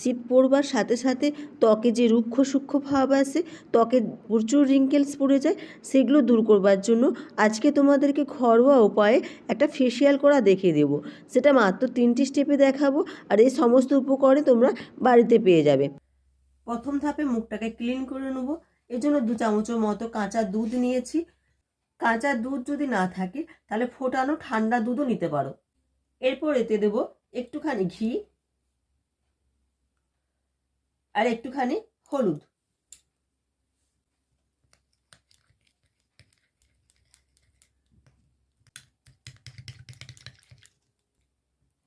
শীত পড়বার সাথে সাথে ত্বকে যে রুক্ষ সূক্ষ্ম ভাব আসে ত্বকে প্রচুর রিঙ্কেলস পড়ে যায়, সেগুলো দূর করবার জন্য আজকে তোমাদেরকে ঘরোয়া উপায়ে একটা ফেসিয়াল করা দেখিয়ে দেবো। সেটা মাত্র তিনটি স্টেপে দেখাবো আর এই সমস্ত উপকরণে তোমরা বাড়িতে পেয়ে যাবে। প্রথম ধাপে মুখটাকে ক্লিন করে নেব। জন্য দু চামচের মতো কাঁচা দুধ নিয়েছি। কাঁচা দুধ যদি না থাকে, তাহলে ফোটানো ঠান্ডা দুধও নিতে পারো। এরপর এতে দেব একটুখানি ঘি আর একটুখানি হলুদ।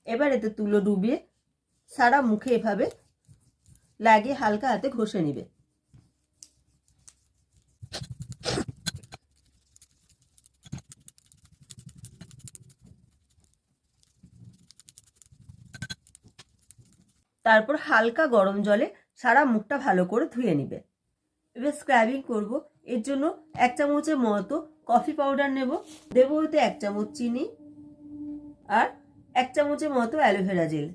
এবার এতে তুলো ডুবিয়ে সারা মুখে এভাবে লাগিয়ে হালকা হাতে ঘষে নিবে। তারপর হালকা গরম জলে সারা মুখটা ভালো করে ধুয়ে নিবে। এবার স্ক্রাবিং করব। এর জন্য এক চামচের মতো কফি পাউডার নেব। দেব ওতে এক চামচ চিনি আর এক চামচের মতো অ্যালোভেরা জেল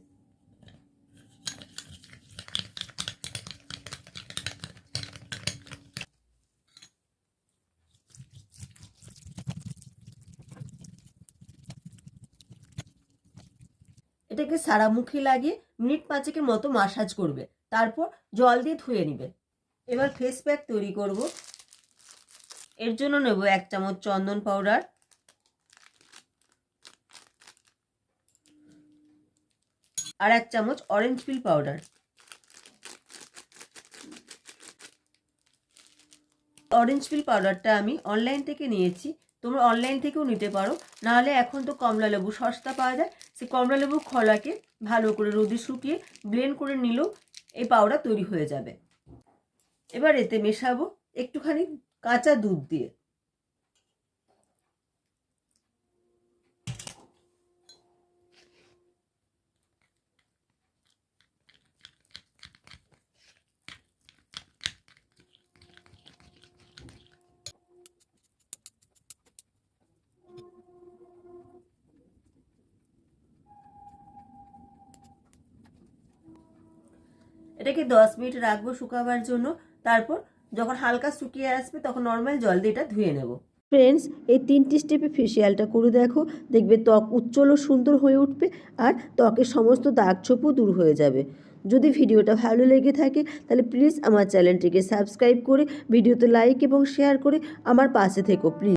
এটাকে সারা মুখে লাগিয়ে মিনিট পাঁচেকের মতো মাসাজ করবে। তারপর জল দিয়ে ধুয়ে নিবে। এবার ফেস প্যাক তৈরি করব। এর জন্য নেব এক চামচ চন্দন পাউডার আর এক চামচ orange peel powder orange peel পাউডারটা আমি অনলাইন থেকে নিয়েছি। তোমরা অনলাইন থেকেও নিতে পারো। নাহলে এখন তো কমলা লেবু, সস্তা পাওয়া যায়। সেই কমলা লেবু খোলাকে ভালো করে রোদে শুকিয়ে ব্লেন্ড করে নিলেও এই পাউডার তৈরি হয়ে যাবে। এবার এতে মেশাবো একটুখানি কাঁচা দুধ দিয়ে। এটাকে দশ মিনিট রাখব শুকাবার জন্য। তারপর যখন হালকা শুকিয়ে আসবে তখন নর্মাল জল দিয়ে এটা ধুয়ে নেব। ফ্রেন্ডস এই তিনটি স্টেপে ফেসিয়ালটা করে দেখো। দেখবে ত্বক উজ্জ্বল ও সুন্দর হয়ে উঠবে আর ত্বকের সমস্ত দাগ ছোপও দূর হয়ে যাবে। যদি ভিডিওটা ভালো লেগে থাকে, তাহলে প্লিজ আমার চ্যানেলটিকে সাবস্ক্রাইব করে, ভিডিওতে লাইক এবং শেয়ার করে আমার পাশে থেকো প্লিজ